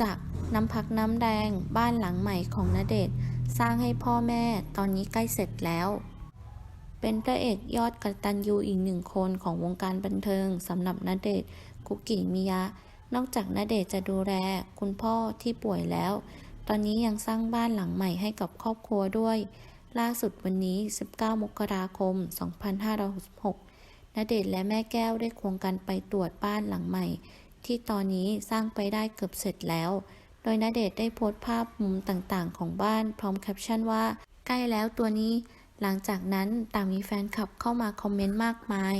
จากน้ำพักน้ำแดงบ้านหลังใหม่ของณเดชน์สร้างให้พ่อแม่ตอนนี้ใกล้เสร็จแล้ว เป็นพระเอกยอดกตัญญูอีกหนึ่งคนของวงการบันเทิงสำหรับณเดชน์คุกิมิยะ นอกจากณเดชน์จะดูแลคุณพ่อที่ป่วยแล้ว ตอนนี้ยังสร้างบ้านหลังใหม่ให้กับครอบครัวด้วย ล่าสุดวันนี้ 19 มกราคม 2566ณเดชน์และแม่แก้วได้ควงกันไปตรวจบ้านหลังใหม่ ที่ตอนนี้สร้างไปได้เกือบเสร็จแล้ว โดยณเดชได้โพสต์ภาพมุมต่างๆ ของบ้านพร้อมแคปชั่นว่า ใกล้แล้วตัวนี้ หลังจากนั้นต่างมีแฟนคลับเข้ามาคอมเมนต์มากมาย